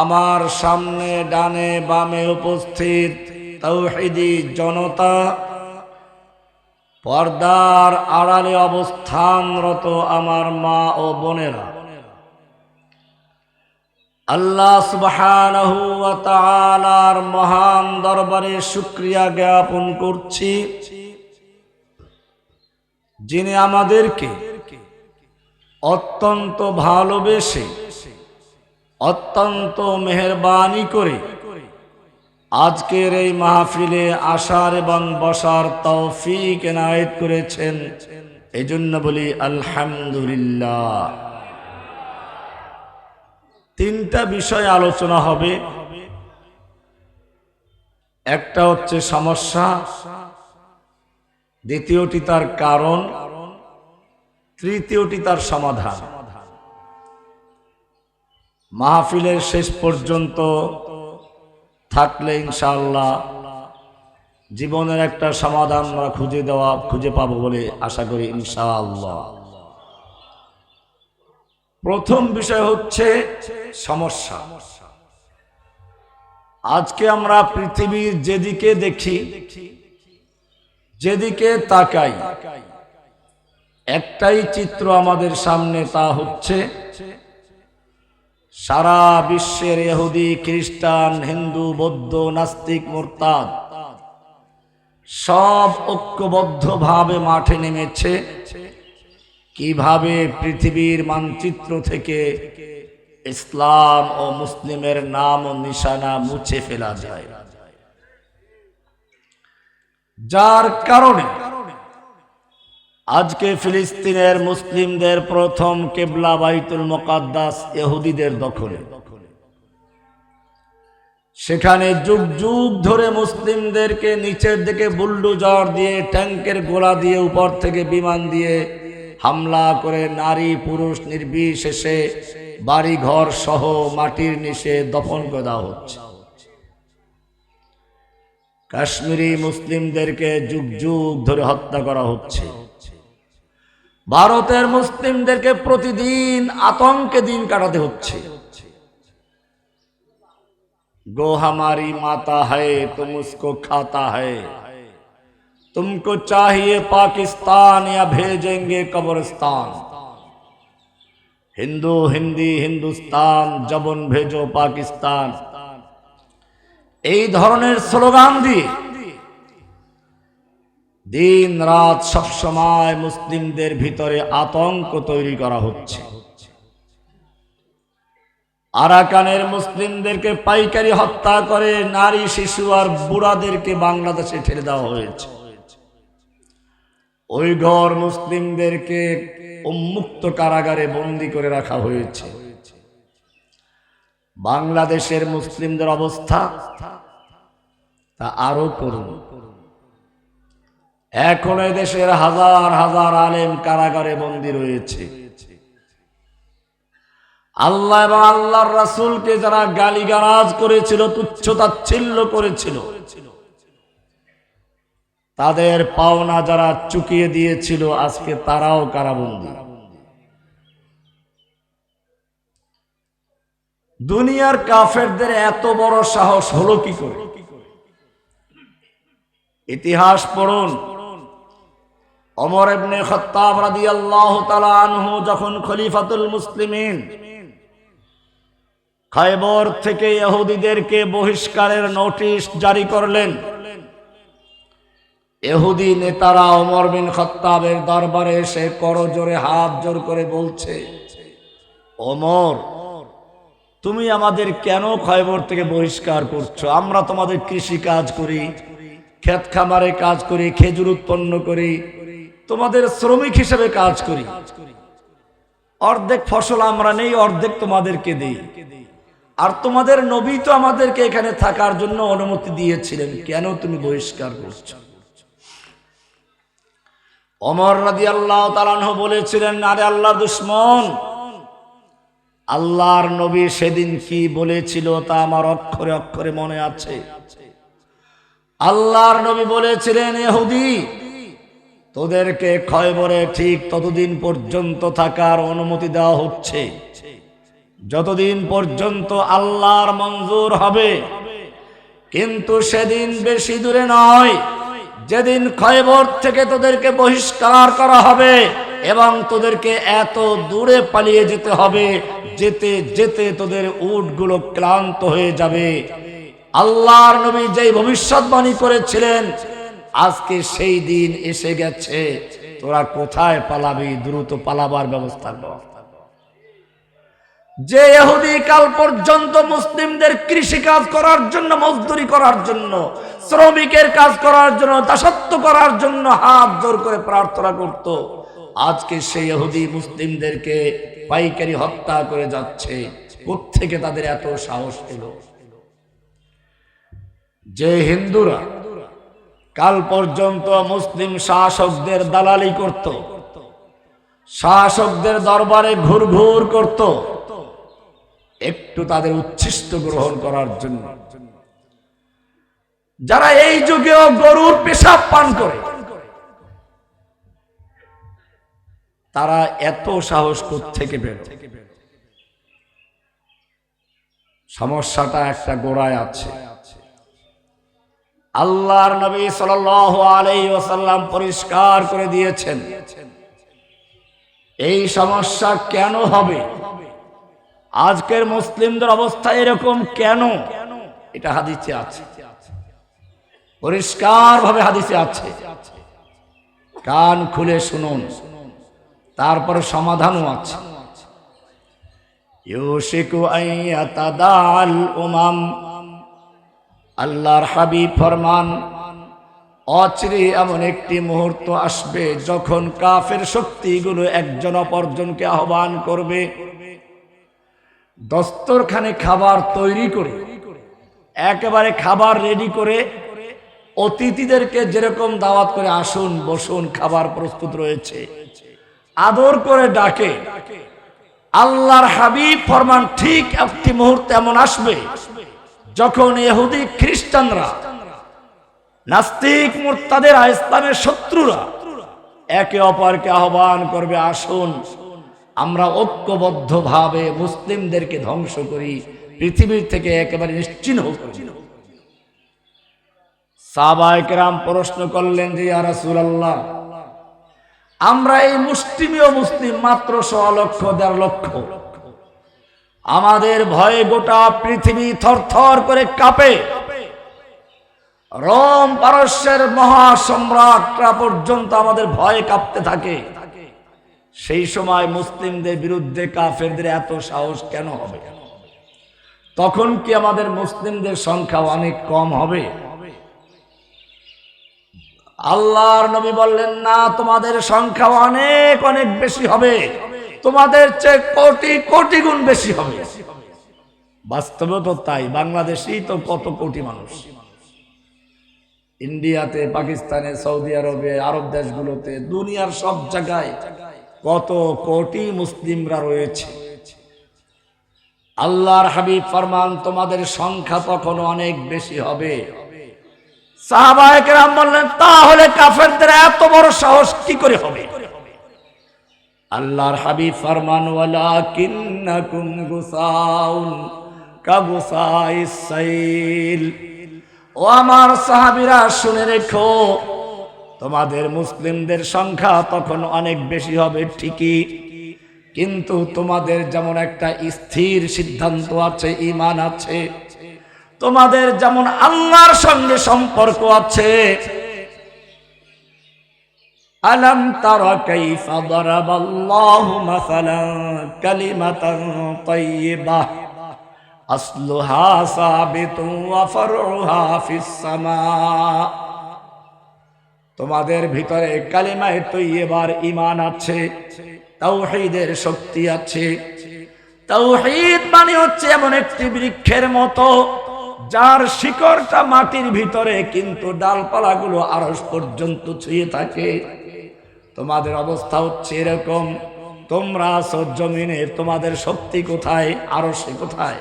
আমার সামনে, ডানে, বামে উপস্থিত তৌহিদি জনতা, পর্দার আড়ালে অবস্থানরত আমার মা ও বোনেরা। আল্লাহ তাআলার মহান দরবারে শুকরিয়া জ্ঞাপন করছি, যিনি আমাদেরকে অত্যন্ত ভালোবেসে অত্যন্ত মেহরবানি করে আজকের এই মাহফিলে আসার এবং বসার তৌফিক এনায়েত করেছেন। এই জন্য বলি আলহামদুলিল্লাহ। তিনটা বিষয় আলোচনা হবে। একটা হচ্ছে সমস্যা, দ্বিতীয়টি তার কারণ, তৃতীয়টি তার সমাধান। মাহফিলের শেষ পর্যন্ত থাকলে ইনশাআল্লাহ জীবনের একটা সমাধান আমরা খুঁজে দেওয়া, খুঁজে পাবো বলে আশা করি ইনশাআল্লাহ। প্রথম বিষয় হচ্ছে সমস্যা। আজকে আমরা পৃথিবীর যেদিকে দেখি, যেদিকে তাকাই, একটাই চিত্র আমাদের সামনে তা হচ্ছে সারা বিশ্বের এহুদি খ্রিস্টান, হিন্দু, বৌদ্ধ, নাস্তিক, মোরতাদ সব ঐক্যবদ্ধভাবে মাঠে নেমেছে। কীভাবে পৃথিবীর মানচিত্র থেকে ইসলাম ও মুসলিমের নাম ও নিশানা মুছে ফেলা যায়? যার কারণে আজকে ফিলিস্তিনের মুসলিমদের প্রথম কেবলা বাইতুল মোকাদ্দাস এহুদিদের দখলে। সেখানে যুগ যুগ ধরে মুসলিমদেরকে নিচের দিকে বুল্ডুজার দিয়ে ট্যাঙ্কের গোলা দিয়ে, উপর থেকে বিমান দিয়ে হামলা করে নারী, পুরুষ নির্বিশেষে বাড়ি ঘর সহ মাটির নিচে দফন করে দেওয়া হচ্ছে। কাশ্মীরি মুসলিমদেরকে যুগ যুগ ধরে হত্যা করা হচ্ছে। ভারতের মুসলিমদেরকে প্রতিদিন আতঙ্কে দিন কাটাতে হচ্ছে। গোহামারি মাতা হয় তুম খাতা হ্যায় তুমকো চাহিয়ে পাকিস্তান ইয়া ভেজেঙ্গে কবরস্তান হিন্দু, হিন্দি, হিন্দুস্তান, জবন ভেজো পাকিস্তান। এই ধরনের স্লোগান দিয়ে দিন রাত সব সময় মুসলিমদের ভিতরে আতঙ্ক তৈরি করা হচ্ছে। আরাকানের মুসলিমদেরকে পাইকারি হত্যা করে নারী, শিশু আর বুড়াদেরকে বাংলাদেশে ঠেলে দেওয়া হয়েছে। ওই ঘর মুসলিমদেরকে উন্মুক্ত কারাগারে বন্দি করে রাখা হয়েছে। বাংলাদেশের মুসলিমদের অবস্থা তা আরও করুন এখন দেশের হাজার হাজার আলেম কারাগারে বন্দী রয়েছে। আল্লাহ এবং আল্লাহর রাসূলকে যারা গালিগালাজ করেছিল তুচ্ছ তাচ্ছিল্য করেছিল, তাদের পাওনা যারা চুকিয়ে দিয়েছিল, আজকে তারাও কারাবন্দী। দুনিয়ার কাফেরদের এত বড় সাহস হলো কি করে? ইতিহাস পড়ুন। অমর ইবনে খত্তাব রাদিয়াল্লাহু তাআলা আনহু যখন খলিফাতুল মুসলিমিন খায়বর থেকে ইহুদিদেরকে বহিষ্কারের নোটিশ জারি করলেন এহুদি নেতারা ওমর বিন খত্তাবের দরবারে এসে করজোরে হাত জোর করে বলছে অমর তুমি আমাদের কেন খয়বর থেকে বহিষ্কার করছ? আমরা তোমাদের কৃষি কাজ করি, ক্ষেত খামারে কাজ করি, খেজুর উৎপন্ন করি তোমাদের শ্রমিক হিসেবে কাজ করি। অর্ধেক ফসল আমরা নেই, অর্ধেক তোমাদেরকে দিই। আর তোমাদের নবী তো আমাদেরকে এখানে থাকার জন্য অনুমতি দিয়েছিলেন। কেন তুমি বহিষ্কার করছ? অমর রাদি আল্লাহ তালানহ বলেছিলেন, আরে আল্লাহ দুশ্মন, আল্লাহর নবী সেদিন কি বলেছিল তা আমার অক্ষরে অক্ষরে মনে আছে। আল্লাহর নবী বলেছিলেন, এহুদি তোদেরকে ক্ষয়বরে ঠিক ততদিন পর্যন্ত থাকার অনুমতি দেওয়া হচ্ছে। যতদিন পর্যন্ত আল্লাহর মঞ্জুর হবে। কিন্তু সেদিন বেশি দূরে নয়। যেদিন খয়বর থেকে তোদেরকে বহিষ্কার করা হবে এবং তোদেরকে এত দূরে পালিয়ে যেতে হবে, যেতে যেতে তোদের উটগুলো ক্লান্ত হয়ে যাবে। আল্লাহর নবী যেই ভবিষ্যৎবাণী করেছিলেন আজকে সেই দিন এসে গেছে, তোরা কোথায় পালাবি? দ্রুত পালাবার ব্যবস্থা কর। যে এহুদি কাল পর্যন্ত মুসলিমদের কৃষি কাজ করার জন্য, মজদুরি করার জন্য, শ্রমিকের কাজ করার জন্য, দাসত্ব করার জন্য হাত জোর করে প্রার্থনা করত, আজকে সেই এহুদি মুসলিমদেরকে পাইকারি হত্যা করে যাচ্ছে। থেকে তাদের এত সাহস ছিল যে হিন্দুরা কাল পর্যন্ত মুসলিম শাসকদের দালালি করত। শাসকদের দরবারে ঘুর ঘুর করত। একটু তাদের উচ্ছিষ্ট গ্রহণ করার জন্য। যারা এই যুগেও গরুর পেশাব পান করে, তারা এত সাহস থেকে পেল? সমস্যাটা একটা গোড়ায় আছে। আল্লাহর নবী সাল আলাই ওসাল্লাম পরিষ্কার করে দিয়েছেন। এই সমস্যা কেন হবে? আজকের মুসলিমদের অবস্থা এরকম কেন? এটা হাদিসে আছে। পরিষ্কার ভাবে হাদিসে আছে। কান খুলে শুনুন, তারপরে সমাধানও আছে। ইউশিকু আইয়াতাদাল উমাম আল্লাহর হাবিব ফরমান, অচিরে এমন একটি মুহূর্ত আসবে যখন কাফের শক্তিগুলো একজন অপরজনকে আহ্বান করবে। দস্তরখানে খাবার তৈরি করে, একেবারে খাবার রেডি করে অতিথিদেরকে যেরকম দাওয়াত করে আসুন, বসুন, খাবার প্রস্তুত রয়েছে। আদর করে ডাকে, আল্লাহর হাবিব ফরমান, ঠিক একটি মুহূর্তে এমন আসবে যখন এহুদি খ্রিস্টানরা নাস্তিক মোর্তাদের ইসলামের শত্রুরা একে অপরকে আহ্বান করবে, আসুন, আমরা ঐক্যবদ্ধভাবে মুসলিমদেরকে ধ্বংস করি, পৃথিবীর থেকে একেবারে নিশ্চিহ্ন করি সাবায়কেরাম প্রশ্ন করলেন যে রাসূলুল্লাহ, আমরা এই মুসলিমীয় মুসলিম মাত্র ছ লক্ষ, দেড় লক্ষ আমাদের ভয়ে গোটা পৃথিবী থরথর করে কাঁপে। রোম পারস্যের মহাসম্রাটরা পর্যন্ত আমাদের ভয়ে কাঁপতে থাকে। সেই সময় মুসলিমদের বিরুদ্ধে কাফেরদের এত সাহস কেন হবে? তখন কি আমাদের মুসলিমদের সংখ্যা অনেক কম হবে? আল্লাহর নবী বললেন, না, তোমাদের সংখ্যা অনেক অনেক বেশি হবে। তোমাদের চেয়ে কোটি কোটি গুণ বেশি হবে। বাস্তবে তো তাই, বাংলাদেশেই তো কত কোটি মানুষ। ইন্ডিয়াতে, পাকিস্তানে, সৌদি আরবে, আরব দেশগুলোতে, দুনিয়ার সব জায়গায় কত কোটি মুসলিমরা রয়েছে। আল্লাহর হাবিব ফরমান, তোমাদের সংখ্যা তখন অনেক বেশি হবে। সাহাবাহাম বললেন, তাহলে কাফেরদের এত বড় সাহস কি করে হবে? আল্লাহর হাবিব ফরমান সাইল। ও আমার সাহাবীরা, শুনে রেখো, তোমাদের মুসলিমদের সংখ্যা তখন অনেক বেশি হবে, ঠিকই। কিন্তু তোমাদের যেমন একটা স্থির সিদ্ধান্ত আছে ইমান আছে, তোমাদের যেমন আল্লাহর সঙ্গে সম্পর্ক আছে আলম তারা কাইফা দারাবাল্লাহু মাসালান কালিমাতান তাইয়্যিবাহ আসলুহা সাবিতুন ওয়া ফারউহা ফিস সামা। তোমাদের ভিতরে কালিমায়ে তৈয়বার ইমান আছে, তাওহীদের শক্তি আছে। তাওহীদ মানে হচ্ছে এমন একটি বৃক্ষের মতো, যার শিকড়টা মাটির ভিতরে কিন্তু ডালপালাগুলো আরস পর্যন্ত ছুঁয়ে থাকে। তোমাদের অবস্থা হচ্ছে এরকম। তোমরা আছো তোমাদের শক্তি কোথায়? আরও সে কোথায়?